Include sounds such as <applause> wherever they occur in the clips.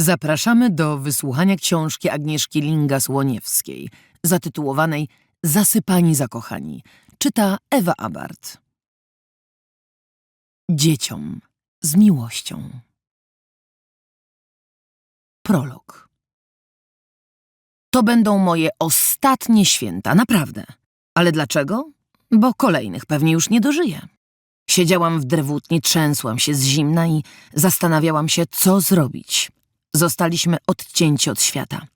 Zapraszamy do wysłuchania książki Agnieszki Lingas-Łoniewskiej, zatytułowanej Zasypani zakochani. Czyta Ewa Abart. Dzieciom z miłością. Prolog. To będą moje ostatnie święta, naprawdę. Ale dlaczego? Bo kolejnych pewnie już nie dożyję. Siedziałam w drewutni, trzęsłam się z zimna i zastanawiałam się, co zrobić. Zostaliśmy odcięci od świata.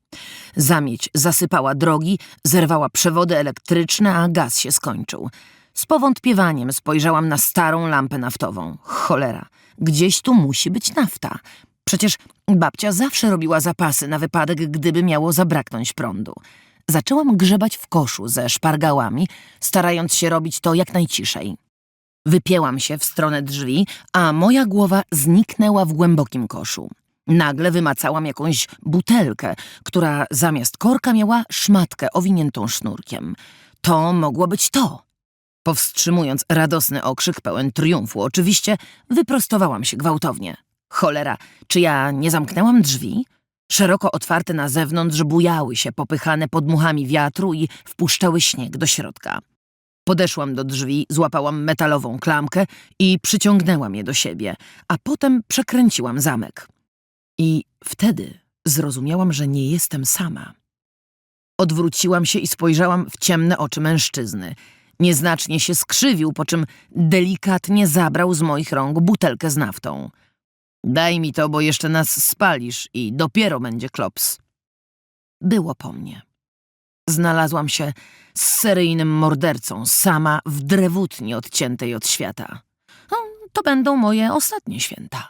Zamieć zasypała drogi, zerwała przewody elektryczne, a gaz się skończył. Z powątpiewaniem spojrzałam na starą lampę naftową. Cholera, gdzieś tu musi być nafta. Przecież babcia zawsze robiła zapasy na wypadek, gdyby miało zabraknąć prądu. Zaczęłam grzebać w koszu ze szpargałami, starając się robić to jak najciszej. Wypięłam się w stronę drzwi, a moja głowa zniknęła w głębokim koszu. Nagle wymacałam jakąś butelkę, która zamiast korka miała szmatkę owiniętą sznurkiem. To mogło być to. Powstrzymując radosny okrzyk pełen triumfu, oczywiście wyprostowałam się gwałtownie. Cholera, czy ja nie zamknęłam drzwi? Szeroko otwarte na zewnątrz bujały się, popychane podmuchami wiatru i wpuszczały śnieg do środka. Podeszłam do drzwi, złapałam metalową klamkę i przyciągnęłam je do siebie, a potem przekręciłam zamek. I wtedy zrozumiałam, że nie jestem sama. Odwróciłam się i spojrzałam w ciemne oczy mężczyzny. Nieznacznie się skrzywił, po czym delikatnie zabrał z moich rąk butelkę z naftą. Daj mi to, bo jeszcze nas spalisz i dopiero będzie klops. Było po mnie. Znalazłam się z seryjnym mordercą, sama w drewutni odciętej od świata. No, to będą moje ostatnie święta.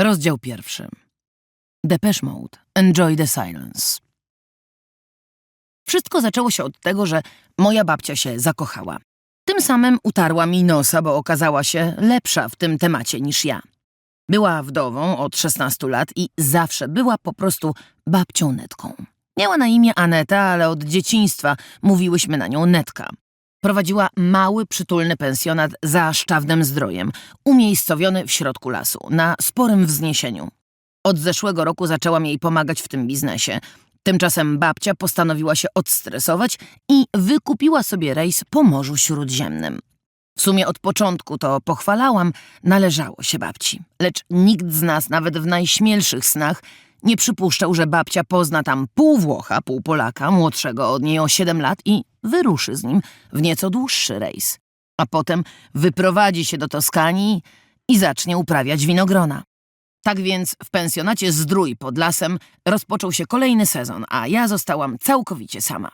Rozdział pierwszy. Depeche Mode. Enjoy the silence. Wszystko zaczęło się od tego, że moja babcia się zakochała. Tym samym utarła mi nosa, bo okazała się lepsza w tym temacie niż ja. Była wdową od 16 lat i zawsze była po prostu babcią Netką. Miała na imię Aneta, ale od dzieciństwa mówiłyśmy na nią Netka. Prowadziła mały, przytulny pensjonat za Szczawnem Zdrojem, umiejscowiony w środku lasu, na sporym wzniesieniu. Od zeszłego roku zaczęłam jej pomagać w tym biznesie. Tymczasem babcia postanowiła się odstresować i wykupiła sobie rejs po Morzu Śródziemnym. W sumie od początku to pochwalałam, należało się babci. Lecz nikt z nas, nawet w najśmielszych snach, nie przypuszczał, że babcia pozna tam pół Włocha, pół Polaka, młodszego od niej o siedem lat i wyruszy z nim w nieco dłuższy rejs. A potem wyprowadzi się do Toskanii i zacznie uprawiać winogrona. Tak więc w pensjonacie Zdrój pod lasem rozpoczął się kolejny sezon, a ja zostałam całkowicie sama.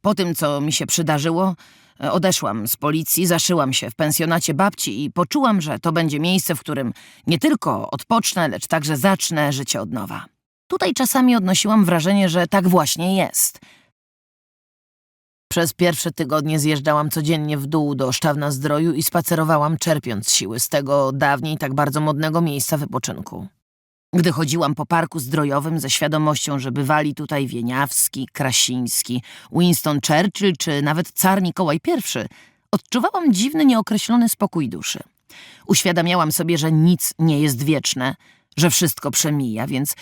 Po tym, co mi się przydarzyło, odeszłam z policji, zaszyłam się w pensjonacie babci i poczułam, że to będzie miejsce, w którym nie tylko odpocznę, lecz także zacznę życie od nowa. Tutaj czasami odnosiłam wrażenie, że tak właśnie jest. Przez pierwsze tygodnie zjeżdżałam codziennie w dół do Szczawna Zdroju i spacerowałam, czerpiąc siły z tego dawniej tak bardzo modnego miejsca wypoczynku. Gdy chodziłam po parku zdrojowym ze świadomością, że bywali tutaj Wieniawski, Krasiński, Winston Churchill czy nawet car Mikołaj I, odczuwałam dziwny, nieokreślony spokój duszy. Uświadamiałam sobie, że nic nie jest wieczne, że wszystko przemija, więc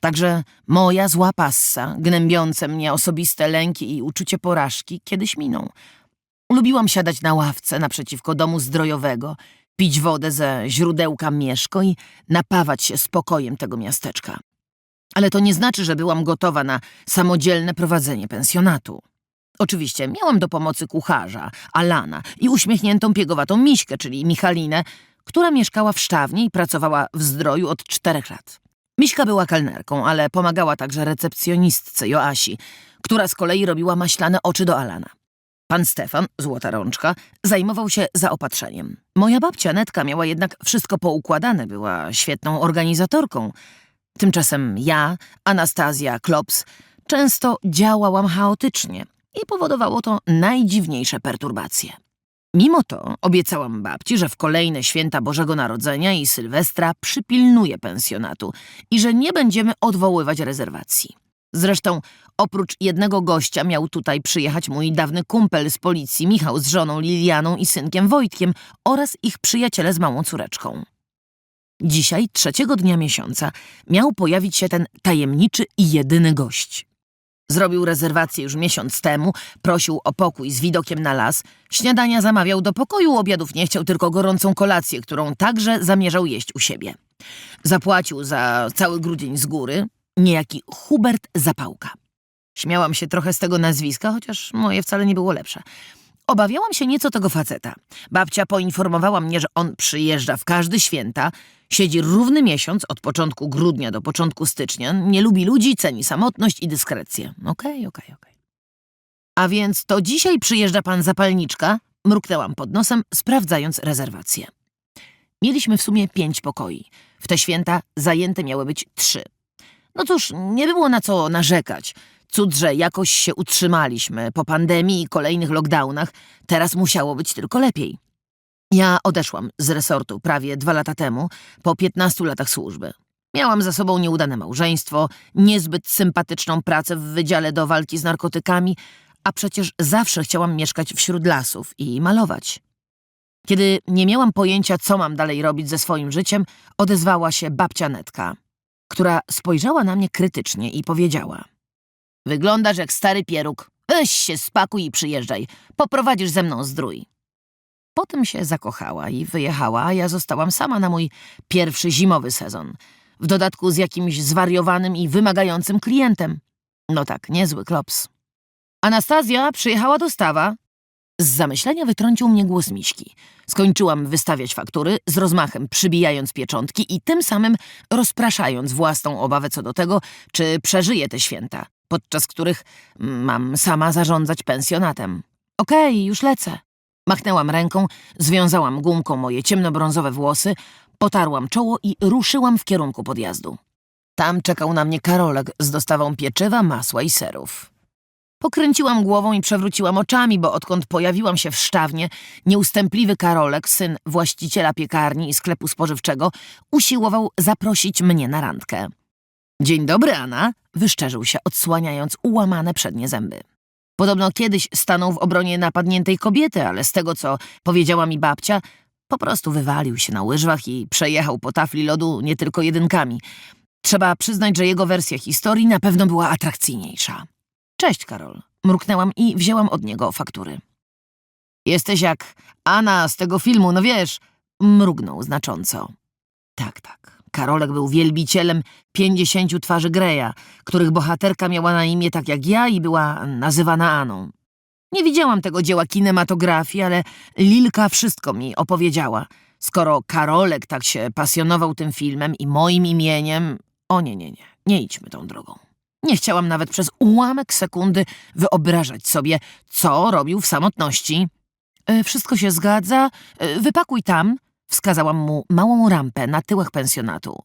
także moja zła passa, gnębiące mnie osobiste lęki i uczucie porażki, kiedyś miną. Lubiłam siadać na ławce naprzeciwko domu zdrojowego, pić wodę ze źródełka Mieszko i napawać się spokojem tego miasteczka. Ale to nie znaczy, że byłam gotowa na samodzielne prowadzenie pensjonatu. Oczywiście miałam do pomocy kucharza, Alana i uśmiechniętą piegowatą Miśkę, czyli Michalinę, która mieszkała w Szczawnie i pracowała w zdroju od czterech lat. Miśka była kelnerką, ale pomagała także recepcjonistce Joasi, która z kolei robiła maślane oczy do Alana. Pan Stefan, złota rączka, zajmował się zaopatrzeniem. Moja babcia Netka miała jednak wszystko poukładane, była świetną organizatorką. Tymczasem ja, Anastazja Klops, często działałam chaotycznie i powodowało to najdziwniejsze perturbacje. Mimo to obiecałam babci, że w kolejne święta Bożego Narodzenia i Sylwestra przypilnuję pensjonatu i że nie będziemy odwoływać rezerwacji. Zresztą oprócz jednego gościa miał tutaj przyjechać mój dawny kumpel z policji Michał z żoną Lilianą i synkiem Wojtkiem oraz ich przyjaciele z małą córeczką. Dzisiaj, trzeciego dnia miesiąca, miał pojawić się ten tajemniczy i jedyny gość. Zrobił rezerwację już miesiąc temu, prosił o pokój z widokiem na las, śniadania zamawiał do pokoju, obiadów nie chciał, tylko gorącą kolację, którą także zamierzał jeść u siebie. Zapłacił za cały grudzień z góry niejaki Hubert Zapałka. Śmiałam się trochę z tego nazwiska, chociaż moje wcale nie było lepsze. Obawiałam się nieco tego faceta. Babcia poinformowała mnie, że on przyjeżdża w każdy święta, siedzi równy miesiąc od początku grudnia do początku stycznia, nie lubi ludzi, ceni samotność i dyskrecję. Okej, okej, okej. A więc to dzisiaj przyjeżdża pan zapalniczka? Mruknęłam pod nosem, sprawdzając rezerwację. Mieliśmy w sumie pięć pokoi. W te święta zajęte miały być trzy. No cóż, nie było na co narzekać. Cud, że jakoś się utrzymaliśmy po pandemii i kolejnych lockdownach. Teraz musiało być tylko lepiej. Ja odeszłam z resortu prawie dwa lata temu, po 15 latach służby. Miałam za sobą nieudane małżeństwo, niezbyt sympatyczną pracę w Wydziale do Walki z Narkotykami, a przecież zawsze chciałam mieszkać wśród lasów i malować. Kiedy nie miałam pojęcia, co mam dalej robić ze swoim życiem, odezwała się babcia Netka, która spojrzała na mnie krytycznie i powiedziała – Wyglądasz jak stary pieróg. Weź się, spakuj i przyjeżdżaj. Poprowadzisz ze mną zdrój. Potem się zakochała i wyjechała, a ja zostałam sama na mój pierwszy zimowy sezon. W dodatku z jakimś zwariowanym i wymagającym klientem. No tak, niezły klops. Anastazja, przyjechała dostawa. Z zamyślenia wytrącił mnie głos Miśki. Skończyłam wystawiać faktury, z rozmachem przybijając pieczątki i tym samym rozpraszając własną obawę co do tego, czy przeżyję te święta podczas których mam sama zarządzać pensjonatem. Okej, okay, już lecę. Machnęłam ręką, związałam gumką moje ciemnobrązowe włosy, potarłam czoło i ruszyłam w kierunku podjazdu. Tam czekał na mnie Karolek z dostawą pieczywa, masła i serów. Pokręciłam głową i przewróciłam oczami, bo odkąd pojawiłam się w Szczawnie, nieustępliwy Karolek, syn właściciela piekarni i sklepu spożywczego, usiłował zaprosić mnie na randkę. Dzień dobry, Anna, wyszczerzył się, odsłaniając ułamane przednie zęby. Podobno kiedyś stanął w obronie napadniętej kobiety, ale z tego, co powiedziała mi babcia, po prostu wywalił się na łyżwach i przejechał po tafli lodu nie tylko jedynkami. Trzeba przyznać, że jego wersja historii na pewno była atrakcyjniejsza. Cześć, Karol. Mruknęłam i wzięłam od niego faktury. Jesteś jak Anna z tego filmu, no wiesz, mrugnął znacząco. Tak, tak. Karolek był wielbicielem pięćdziesięciu twarzy Greya, których bohaterka miała na imię tak jak ja i była nazywana Aną. Nie widziałam tego dzieła kinematografii, ale Lilka wszystko mi opowiedziała. Skoro Karolek tak się pasjonował tym filmem i moim imieniem... O nie, nie, nie, nie idźmy tą drogą. Nie chciałam nawet przez ułamek sekundy wyobrażać sobie, co robił w samotności. E, wszystko się zgadza, e, wypakuj tam, Wskazałam mu małą rampę na tyłach pensjonatu.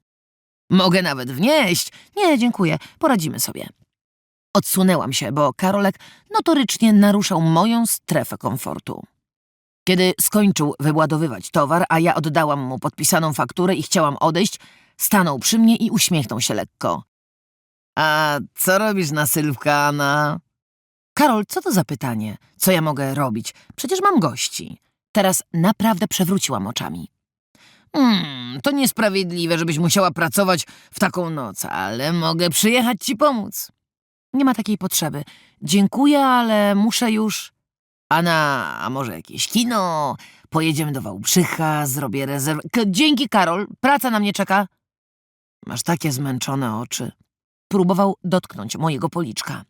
Mogę nawet wnieść. Nie, dziękuję, poradzimy sobie. Odsunęłam się, bo Karolek notorycznie naruszał moją strefę komfortu. Kiedy skończył wyładowywać towar, a ja oddałam mu podpisaną fakturę i chciałam odejść, stanął przy mnie i uśmiechnął się lekko. A co robisz na Sylwkana? Karol, co to za pytanie? Co ja mogę robić? Przecież mam gości. Teraz naprawdę przewróciłam oczami. Hmm, to niesprawiedliwe, żebyś musiała pracować w taką noc, ale mogę przyjechać ci pomóc. Nie ma takiej potrzeby. Dziękuję, ale muszę już... A na... a może jakieś kino? Pojedziemy do Wałbrzycha, zrobię rezerwę... Dzięki, Karol, praca na mnie czeka. Masz takie zmęczone oczy. Próbował dotknąć mojego policzka.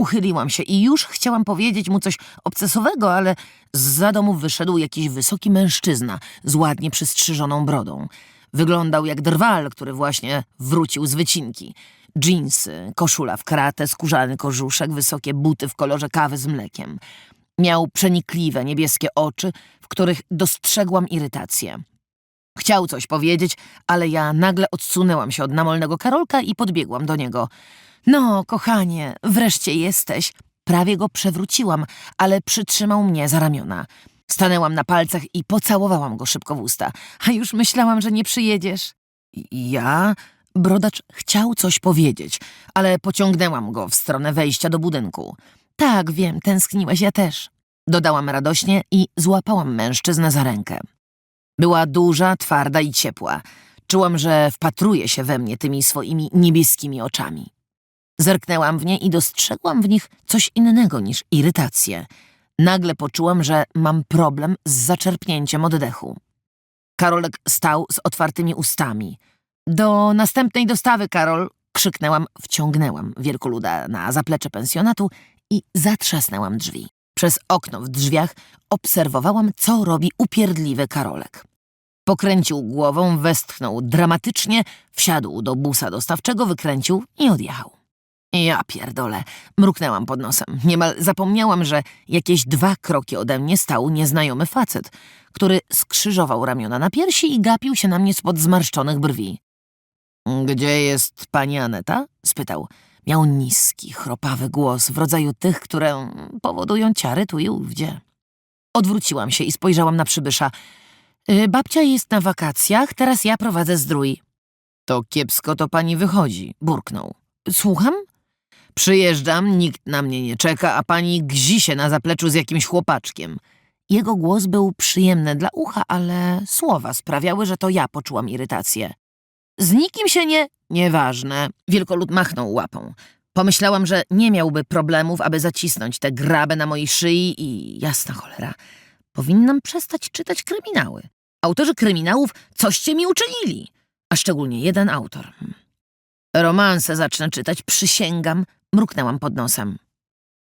Uchyliłam się i już chciałam powiedzieć mu coś obcesowego, ale z domu wyszedł jakiś wysoki mężczyzna z ładnie przystrzyżoną brodą. Wyglądał jak drwal, który właśnie wrócił z wycinki. Dżinsy, koszula w kratę, skórzany kożuszek, wysokie buty w kolorze kawy z mlekiem. Miał przenikliwe, niebieskie oczy, w których dostrzegłam irytację. Chciał coś powiedzieć, ale ja nagle odsunęłam się od namolnego Karolka i podbiegłam do niego – no, kochanie, wreszcie jesteś. Prawie go przewróciłam, ale przytrzymał mnie za ramiona. Stanęłam na palcach i pocałowałam go szybko w usta. A już myślałam, że nie przyjedziesz. Ja? Brodacz chciał coś powiedzieć, ale pociągnęłam go w stronę wejścia do budynku. Tak, wiem, tęskniłeś, ja też. Dodałam radośnie i złapałam mężczyznę za rękę. Była duża, twarda i ciepła. Czułam, że wpatruje się we mnie tymi swoimi niebieskimi oczami. Zerknęłam w nie i dostrzegłam w nich coś innego niż irytację. Nagle poczułam, że mam problem z zaczerpnięciem oddechu. Karolek stał z otwartymi ustami. Do następnej dostawy, Karol! krzyknęłam, wciągnęłam wielkoluda na zaplecze pensjonatu i zatrzasnęłam drzwi. Przez okno w drzwiach obserwowałam, co robi upierdliwy Karolek. Pokręcił głową, westchnął dramatycznie, wsiadł do busa dostawczego, wykręcił i odjechał. Ja pierdolę, mruknęłam pod nosem. Niemal zapomniałam, że jakieś dwa kroki ode mnie stał nieznajomy facet, który skrzyżował ramiona na piersi i gapił się na mnie spod zmarszczonych brwi. Gdzie jest pani Aneta? spytał. Miał niski, chropawy głos w rodzaju tych, które powodują ciary tu i ówdzie. Odwróciłam się i spojrzałam na przybysza. Y, Babcia jest na wakacjach, teraz ja prowadzę zdrój. To kiepsko to pani wychodzi, burknął. Słucham? Przyjeżdżam, nikt na mnie nie czeka, a pani gzi się na zapleczu z jakimś chłopaczkiem. Jego głos był przyjemny dla ucha, ale słowa sprawiały, że to ja poczułam irytację. Z nikim się nie... Nieważne. Wielkolud machnął łapą. Pomyślałam, że nie miałby problemów, aby zacisnąć tę grabę na mojej szyi i jasna cholera. Powinnam przestać czytać kryminały. Autorzy kryminałów coście mi uczynili. A szczególnie jeden autor. Hmm. Romanse zacznę czytać, przysięgam, mruknęłam pod nosem.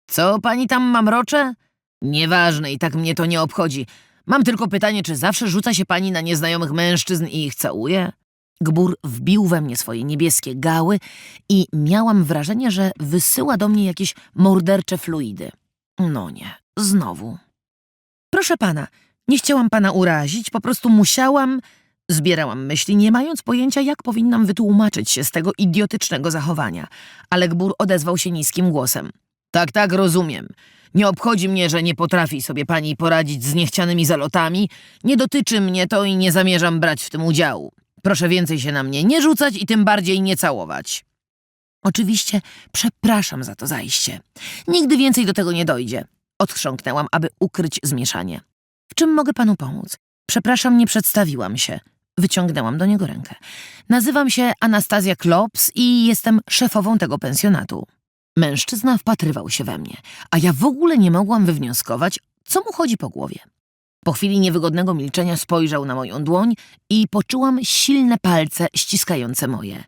Co pani tam mamrocze? Nieważne i tak mnie to nie obchodzi. Mam tylko pytanie, czy zawsze rzuca się pani na nieznajomych mężczyzn i ich całuje? Gbur wbił we mnie swoje niebieskie gały i miałam wrażenie, że wysyła do mnie jakieś mordercze fluidy. No nie, znowu. Proszę pana, nie chciałam pana urazić, po prostu musiałam... Zbierałam myśli, nie mając pojęcia, jak powinnam wytłumaczyć się z tego idiotycznego zachowania. Ale Gbur odezwał się niskim głosem. Tak, tak, rozumiem. Nie obchodzi mnie, że nie potrafi sobie pani poradzić z niechcianymi zalotami. Nie dotyczy mnie to i nie zamierzam brać w tym udziału. Proszę więcej się na mnie nie rzucać i tym bardziej nie całować. Oczywiście przepraszam za to zajście. Nigdy więcej do tego nie dojdzie. Odchrząknęłam, aby ukryć zmieszanie. W czym mogę panu pomóc? Przepraszam, nie przedstawiłam się. Wyciągnęłam do niego rękę. Nazywam się Anastazja Klops i jestem szefową tego pensjonatu. Mężczyzna wpatrywał się we mnie, a ja w ogóle nie mogłam wywnioskować, co mu chodzi po głowie. Po chwili niewygodnego milczenia spojrzał na moją dłoń i poczułam silne palce ściskające moje.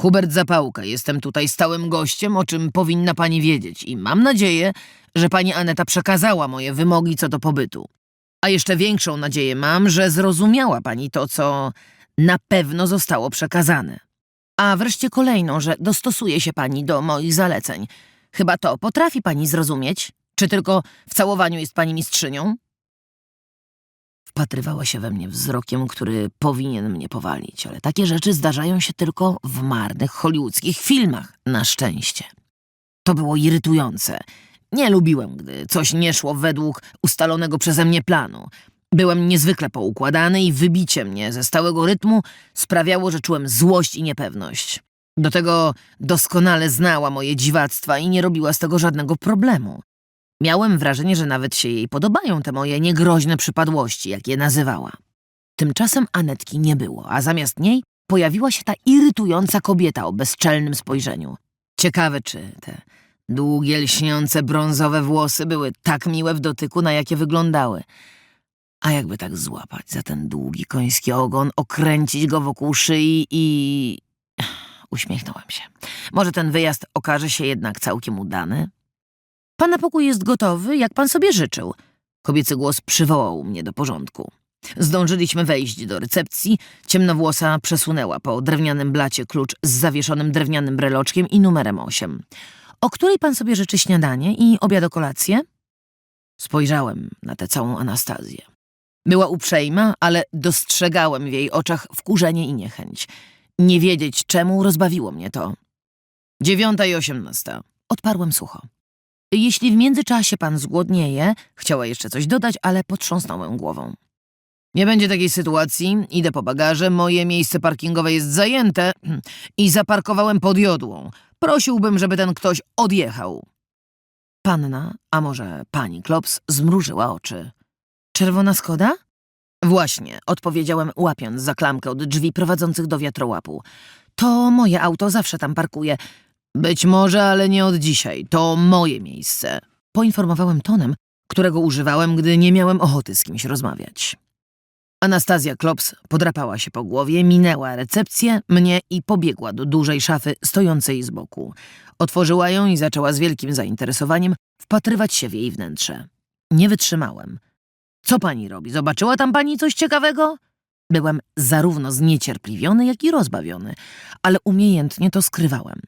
Hubert Zapałka, jestem tutaj stałym gościem, o czym powinna pani wiedzieć i mam nadzieję, że pani Aneta przekazała moje wymogi co do pobytu. A jeszcze większą nadzieję mam, że zrozumiała pani to, co na pewno zostało przekazane. A wreszcie kolejną, że dostosuje się pani do moich zaleceń. Chyba to potrafi pani zrozumieć? Czy tylko w całowaniu jest pani mistrzynią? Wpatrywała się we mnie wzrokiem, który powinien mnie powalić, ale takie rzeczy zdarzają się tylko w marnych hollywoodzkich filmach, na szczęście. To było irytujące. Nie lubiłem, gdy coś nie szło według ustalonego przeze mnie planu. Byłem niezwykle poukładany i wybicie mnie ze stałego rytmu sprawiało, że czułem złość i niepewność. Do tego doskonale znała moje dziwactwa i nie robiła z tego żadnego problemu. Miałem wrażenie, że nawet się jej podobają te moje niegroźne przypadłości, jak je nazywała. Tymczasem Anetki nie było, a zamiast niej pojawiła się ta irytująca kobieta o bezczelnym spojrzeniu. Ciekawe, czy te długie, lśniące, brązowe włosy były tak miłe w dotyku, na jakie wyglądały. A jakby tak złapać za ten długi koński ogon, okręcić go wokół szyi i... Uśmiechnąłem się. Może ten wyjazd okaże się jednak całkiem udany? Pana pokój jest gotowy, jak pan sobie życzył. Kobiecy głos przywołał mnie do porządku. Zdążyliśmy wejść do recepcji. Ciemnowłosa przesunęła po drewnianym blacie klucz z zawieszonym drewnianym breloczkiem i numerem 8. O której pan sobie życzy śniadanie i obiad o kolację? Spojrzałem na tę całą Anastazję. Była uprzejma, ale dostrzegałem w jej oczach wkurzenie i niechęć. Nie wiedzieć czemu rozbawiło mnie to. Dziewiąta i osiemnasta. Odparłem sucho. Jeśli w międzyczasie pan zgłodnieje, chciała jeszcze coś dodać, ale potrząsnąłem głową. Nie będzie takiej sytuacji, idę po bagaże, moje miejsce parkingowe jest zajęte <clears throat> i zaparkowałem pod jodłą. Prosiłbym, żeby ten ktoś odjechał. Panna, a może pani Klops, zmrużyła oczy. Czerwona Skoda? Właśnie, odpowiedziałem, łapiąc za klamkę od drzwi prowadzących do wiatrołapu. To moje auto zawsze tam parkuje. Być może, ale nie od dzisiaj. To moje miejsce. Poinformowałem tonem, którego używałem, gdy nie miałem ochoty z kimś rozmawiać. Anastazja Klops podrapała się po głowie, minęła recepcję, mnie i pobiegła do dużej szafy stojącej z boku. Otworzyła ją i zaczęła z wielkim zainteresowaniem wpatrywać się w jej wnętrze. Nie wytrzymałem. Co pani robi? Zobaczyła tam pani coś ciekawego? Byłem zarówno zniecierpliwiony, jak i rozbawiony, ale umiejętnie to skrywałem.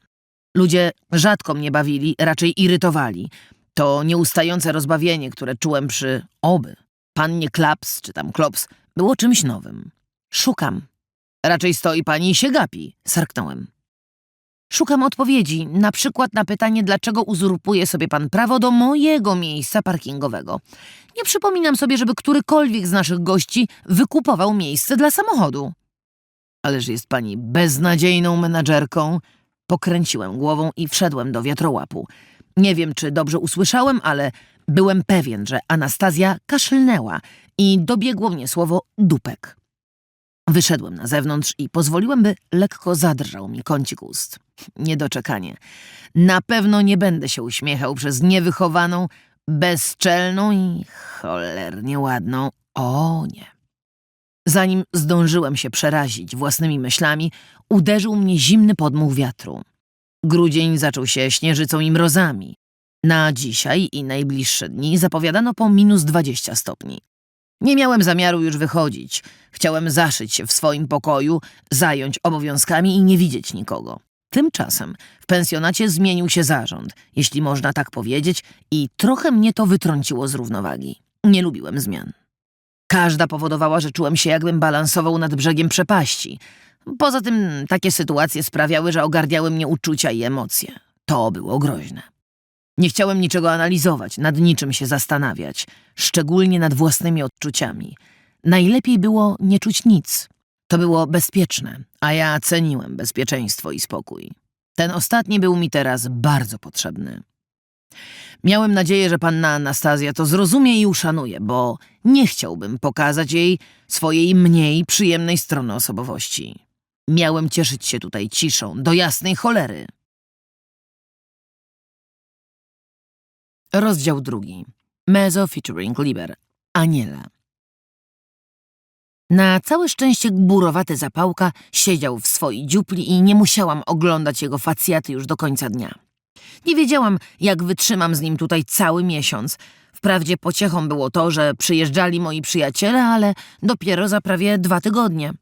Ludzie rzadko mnie bawili, raczej irytowali. To nieustające rozbawienie, które czułem przy oby. Pannie Klaps czy tam Klops było czymś nowym. Szukam. Raczej stoi pani i się gapi, sarknąłem. Szukam odpowiedzi, na przykład na pytanie, dlaczego uzurpuje sobie pan prawo do mojego miejsca parkingowego. Nie przypominam sobie, żeby którykolwiek z naszych gości wykupował miejsce dla samochodu. Ależ jest pani beznadziejną menadżerką. Pokręciłem głową i wszedłem do wiatrołapu. Nie wiem, czy dobrze usłyszałem, ale byłem pewien, że Anastazja kaszlnęła i dobiegło mnie słowo dupek. Wyszedłem na zewnątrz i pozwoliłem, by lekko zadrżał mi kącik ust. Niedoczekanie. Na pewno nie będę się uśmiechał przez niewychowaną, bezczelną i cholernie ładną. O nie. Zanim zdążyłem się przerazić własnymi myślami, uderzył mnie zimny podmuch wiatru. Grudzień zaczął się śnieżycą i mrozami. Na dzisiaj i najbliższe dni zapowiadano po minus 20 stopni. Nie miałem zamiaru już wychodzić. Chciałem zaszyć się w swoim pokoju, zająć obowiązkami i nie widzieć nikogo. Tymczasem w pensjonacie zmienił się zarząd, jeśli można tak powiedzieć, i trochę mnie to wytrąciło z równowagi. Nie lubiłem zmian. Każda powodowała, że czułem się, jakbym balansował nad brzegiem przepaści. Poza tym takie sytuacje sprawiały, że ogarniały mnie uczucia i emocje. To było groźne. Nie chciałem niczego analizować, nad niczym się zastanawiać, szczególnie nad własnymi odczuciami. Najlepiej było nie czuć nic. To było bezpieczne, a ja ceniłem bezpieczeństwo i spokój. Ten ostatni był mi teraz bardzo potrzebny. Miałem nadzieję, że panna Anastazja to zrozumie i uszanuje, bo nie chciałbym pokazać jej swojej mniej przyjemnej strony osobowości. Miałem cieszyć się tutaj ciszą, do jasnej cholery. Rozdział drugi. Mezo featuring Liber. Aniela. Na całe szczęście gburowaty zapałka siedział w swojej dziupli i nie musiałam oglądać jego facjaty już do końca dnia. Nie wiedziałam, jak wytrzymam z nim tutaj cały miesiąc. Wprawdzie pociechą było to, że przyjeżdżali moi przyjaciele, ale dopiero za prawie dwa tygodnie.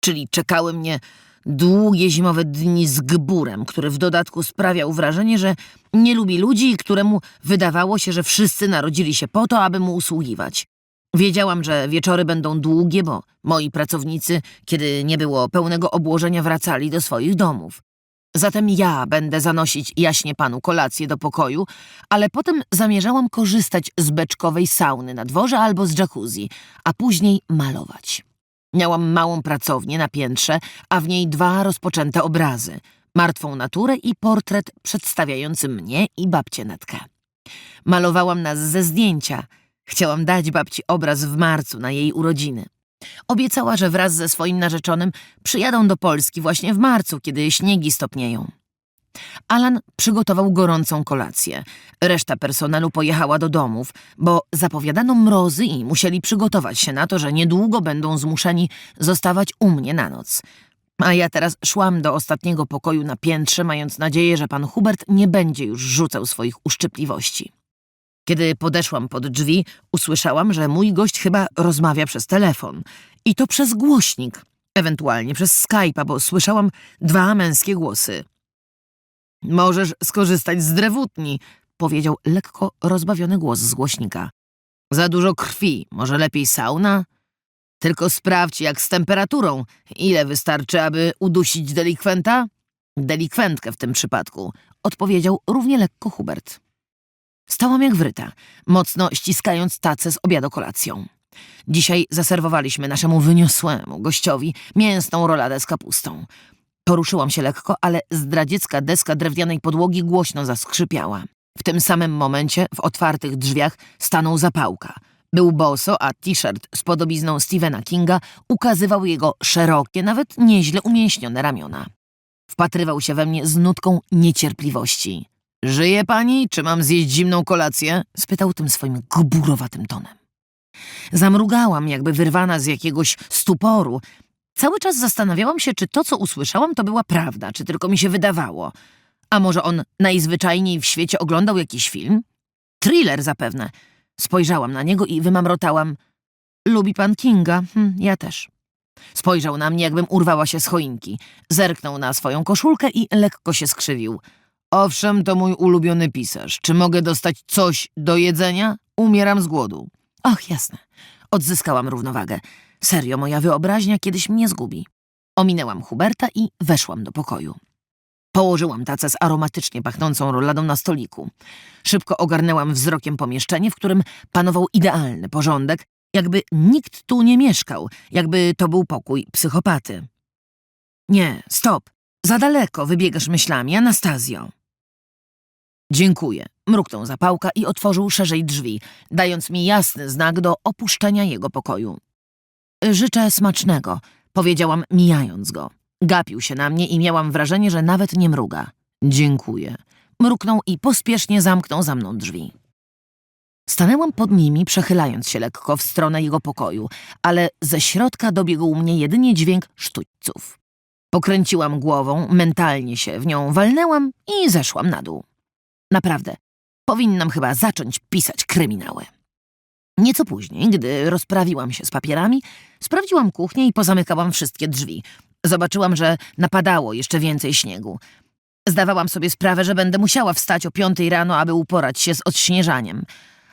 Czyli czekały mnie długie zimowe dni z gburem, który w dodatku sprawiał wrażenie, że nie lubi ludzi i któremu wydawało się, że wszyscy narodzili się po to, aby mu usługiwać. Wiedziałam, że wieczory będą długie, bo moi pracownicy, kiedy nie było pełnego obłożenia, wracali do swoich domów. Zatem ja będę zanosić jaśnie panu kolację do pokoju, ale potem zamierzałam korzystać z beczkowej sauny na dworze albo z jacuzzi, a później malować. Miałam małą pracownię na piętrze, a w niej dwa rozpoczęte obrazy. Martwą naturę i portret przedstawiający mnie i babcię Netkę. Malowałam nas ze zdjęcia. Chciałam dać babci obraz w marcu na jej urodziny. Obiecała, że wraz ze swoim narzeczonym przyjadą do Polski właśnie w marcu, kiedy śniegi stopnieją. Alan przygotował gorącą kolację. Reszta personelu pojechała do domów, bo zapowiadano mrozy i musieli przygotować się na to, że niedługo będą zmuszeni zostawać u mnie na noc. A ja teraz szłam do ostatniego pokoju na piętrze, mając nadzieję, że pan Hubert nie będzie już rzucał swoich uszczypliwości. Kiedy podeszłam pod drzwi, usłyszałam, że mój gość chyba rozmawia przez telefon. I to przez głośnik, ewentualnie przez Skype'a, bo słyszałam dwa męskie głosy. Możesz skorzystać z drewutni, powiedział lekko rozbawiony głos z głośnika. Za dużo krwi, może lepiej sauna? Tylko sprawdź, jak z temperaturą. Ile wystarczy, aby udusić delikwenta? Delikwentkę w tym przypadku, odpowiedział równie lekko Hubert. Stałam jak wryta, mocno ściskając tacę z obiadokolacją. Dzisiaj zaserwowaliśmy naszemu wyniosłemu gościowi mięsną roladę z kapustą. Poruszyłam się lekko, ale zdradziecka deska drewnianej podłogi głośno zaskrzypiała. W tym samym momencie w otwartych drzwiach stanął zapałka. Był boso, a t-shirt z podobizną Stephena Kinga ukazywał jego szerokie, nawet nieźle umięśnione ramiona. Wpatrywał się we mnie z nutką niecierpliwości. Żyje pani, czy mam zjeść zimną kolację? spytał tym swoim gburowatym tonem. Zamrugałam, jakby wyrwana z jakiegoś stuporu. Cały czas zastanawiałam się, czy to, co usłyszałam, to była prawda, czy tylko mi się wydawało. A może on najzwyczajniej w świecie oglądał jakiś film? Thriller zapewne. Spojrzałam na niego i wymamrotałam. Lubi pan Kinga? Hm, ja też. Spojrzał na mnie, jakbym urwała się z choinki. Zerknął na swoją koszulkę i lekko się skrzywił. Owszem, to mój ulubiony pisarz. Czy mogę dostać coś do jedzenia? Umieram z głodu. Och, jasne. Odzyskałam równowagę. Serio, moja wyobraźnia kiedyś mnie zgubi. Ominęłam Huberta i weszłam do pokoju. Położyłam tacę z aromatycznie pachnącą roladą na stoliku. Szybko ogarnęłam wzrokiem pomieszczenie, w którym panował idealny porządek, jakby nikt tu nie mieszkał, jakby to był pokój psychopaty. Nie, stop. Za daleko wybiegasz myślami, Anastazjo. Dziękuję. Mruknął zapałka i otworzył szerzej drzwi, dając mi jasny znak do opuszczenia jego pokoju. Życzę smacznego, powiedziałam, mijając go. Gapił się na mnie i miałam wrażenie, że nawet nie mruga. Dziękuję. Mruknął i pospiesznie zamknął za mną drzwi. Stanęłam pod nimi, przechylając się lekko w stronę jego pokoju, ale ze środka dobiegł mnie jedynie dźwięk sztućców. Pokręciłam głową, mentalnie się w nią walnęłam i zeszłam na dół. Naprawdę, powinnam chyba zacząć pisać kryminały. Nieco później, gdy rozprawiłam się z papierami, sprawdziłam kuchnię i pozamykałam wszystkie drzwi. Zobaczyłam, że napadało jeszcze więcej śniegu. Zdawałam sobie sprawę, że będę musiała wstać o piątej rano, aby uporać się z odśnieżaniem.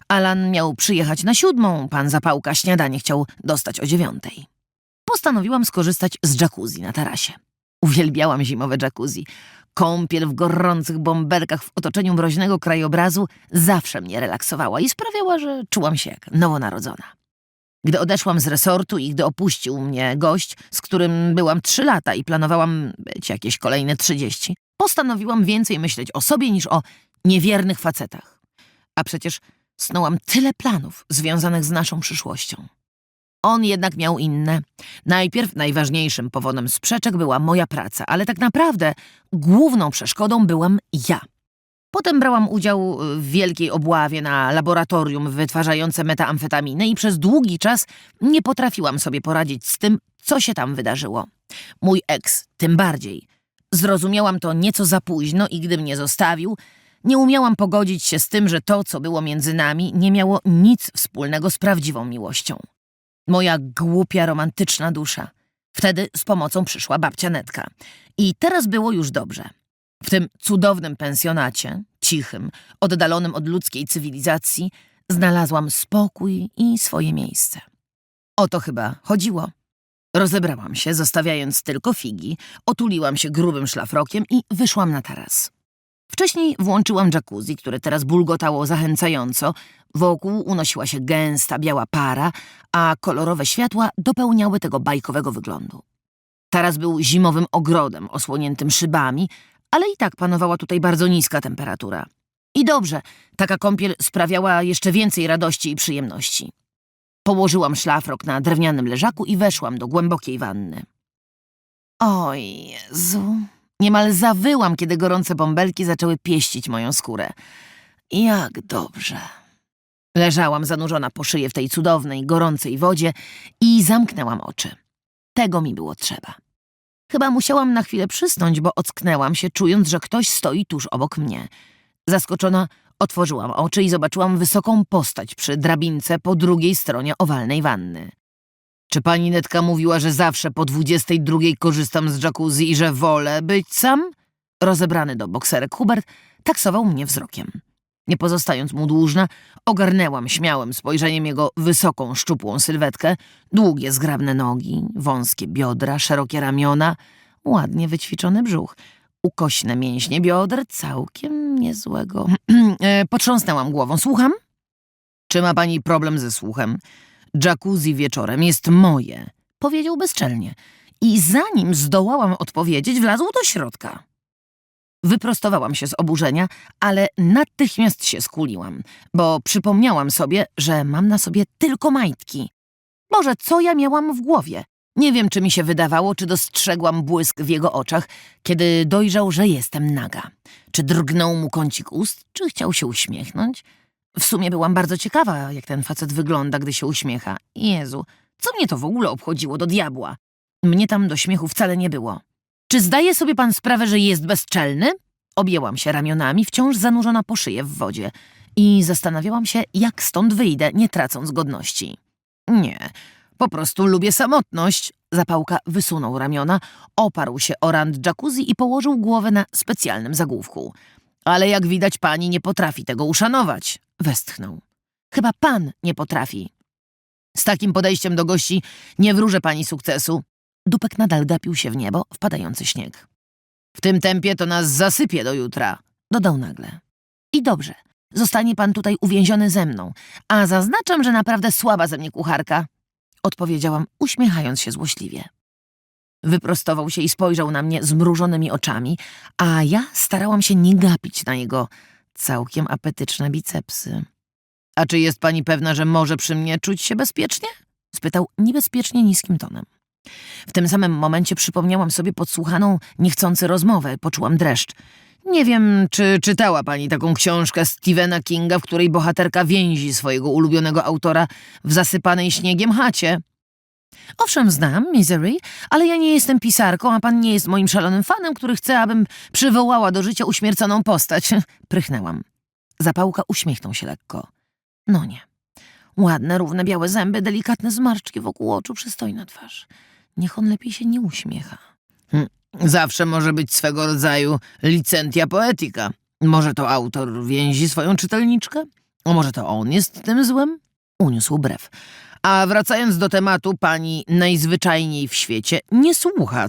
Alan miał przyjechać na siódmą, pan Zapałka śniadanie chciał dostać o dziewiątej. Postanowiłam skorzystać z jacuzzi na tarasie. Uwielbiałam zimowe jacuzzi. Kąpiel w gorących bąbelkach w otoczeniu mroźnego krajobrazu zawsze mnie relaksowała i sprawiała, że czułam się jak nowonarodzona. Gdy odeszłam z resortu i gdy opuścił mnie gość, z którym byłam trzy lata i planowałam być jakieś kolejne trzydzieści, postanowiłam więcej myśleć o sobie niż o niewiernych facetach. A przecież snułam tyle planów związanych z naszą przyszłością. On jednak miał inne. Najpierw najważniejszym powodem sprzeczek była moja praca, ale tak naprawdę główną przeszkodą byłam ja. Potem brałam udział w wielkiej obławie na laboratorium wytwarzające metaamfetaminę i przez długi czas nie potrafiłam sobie poradzić z tym, co się tam wydarzyło. Mój eks tym bardziej. Zrozumiałam to nieco za późno i gdy mnie zostawił, nie umiałam pogodzić się z tym, że to, co było między nami, nie miało nic wspólnego z prawdziwą miłością. Moja głupia, romantyczna dusza. Wtedy z pomocą przyszła babcia Netka. I teraz było już dobrze. W tym cudownym pensjonacie, cichym, oddalonym od ludzkiej cywilizacji, znalazłam spokój i swoje miejsce. O to chyba chodziło. Rozebrałam się, zostawiając tylko figi, otuliłam się grubym szlafrokiem i wyszłam na taras. Wcześniej włączyłam jacuzzi, które teraz bulgotało zachęcająco. Wokół unosiła się gęsta, biała para, a kolorowe światła dopełniały tego bajkowego wyglądu. Taras był zimowym ogrodem osłoniętym szybami, ale i tak panowała tutaj bardzo niska temperatura. I dobrze, taka kąpiel sprawiała jeszcze więcej radości i przyjemności. Położyłam szlafrok na drewnianym leżaku i weszłam do głębokiej wanny. Oj, Jezu, Niemal zawyłam, kiedy gorące bąbelki zaczęły pieścić moją skórę. Jak dobrze. Leżałam zanurzona po szyję w tej cudownej, gorącej wodzie i zamknęłam oczy. Tego mi było trzeba. Chyba musiałam na chwilę przysnąć, bo ocknęłam się, czując, że ktoś stoi tuż obok mnie. Zaskoczona otworzyłam oczy i zobaczyłam wysoką postać przy drabince po drugiej stronie owalnej wanny. Czy pani Netka mówiła, że zawsze po dwudziestej drugiej korzystam z jacuzzi i że wolę być sam? Rozebrany do bokserek Hubert taksował mnie wzrokiem. Nie pozostając mu dłużna, ogarnęłam śmiałym spojrzeniem jego wysoką, szczupłą sylwetkę, długie, zgrabne nogi, wąskie biodra, szerokie ramiona, ładnie wyćwiczony brzuch, ukośne mięśnie bioder, całkiem niezłego. <clears throat> E, potrząsnęłam głową. Słucham? Czy ma pani problem ze słuchem? Jacuzzi wieczorem jest moje, powiedział bezczelnie. I zanim zdołałam odpowiedzieć, wlazł do środka. Wyprostowałam się z oburzenia, ale natychmiast się skuliłam, bo przypomniałam sobie, że mam na sobie tylko majtki. Może co ja miałam w głowie? Nie wiem, czy mi się wydawało, czy dostrzegłam błysk w jego oczach, kiedy dojrzał, że jestem naga. Czy drgnął mu kącik ust, czy chciał się uśmiechnąć? W sumie byłam bardzo ciekawa, jak ten facet wygląda, gdy się uśmiecha. Jezu, co mnie to w ogóle obchodziło do diabła? Mnie tam do śmiechu wcale nie było. Czy zdaje sobie pan sprawę, że jest bezczelny? Objęłam się ramionami, wciąż zanurzona po szyję w wodzie i zastanawiałam się, jak stąd wyjdę, nie tracąc godności. Nie, po prostu lubię samotność. Zapałka wysunął ramiona, oparł się o rand jacuzzi i położył głowę na specjalnym zagłówku. Ale jak widać, pani nie potrafi tego uszanować. Westchnął. Chyba pan nie potrafi. Z takim podejściem do gości nie wróżę pani sukcesu. Dupek nadal gapił się w niebo, wpadający śnieg. W tym tempie to nas zasypie do jutra, dodał nagle. I dobrze, zostanie pan tutaj uwięziony ze mną, a zaznaczam, że naprawdę słaba ze mnie kucharka, odpowiedziałam, uśmiechając się złośliwie. Wyprostował się i spojrzał na mnie zmrużonymi oczami, a ja starałam się nie gapić na jego całkiem apetyczne bicepsy. A czy jest pani pewna, że może przy mnie czuć się bezpiecznie? spytał niebezpiecznie niskim tonem. W tym samym momencie przypomniałam sobie podsłuchaną, niechcący rozmowę, poczułam dreszcz. Nie wiem, czy czytała pani taką książkę Stephena Kinga, w której bohaterka więzi swojego ulubionego autora w zasypanej śniegiem chacie. Owszem, znam Misery, ale ja nie jestem pisarką, a pan nie jest moim szalonym fanem, który chce, abym przywołała do życia uśmierconą postać. <laughs> Prychnęłam. Zapałka uśmiechnął się lekko. No nie. Ładne, równe, białe zęby, delikatne zmarszczki wokół oczu, przystojna twarz. Niech on lepiej się nie uśmiecha. Hm, Zawsze może być swego rodzaju licentia poetyka. Może to autor więzi swoją czytelniczkę? A może to on jest tym złym? Uniósł brew. A wracając do tematu, pani najzwyczajniej w świecie nie słucha,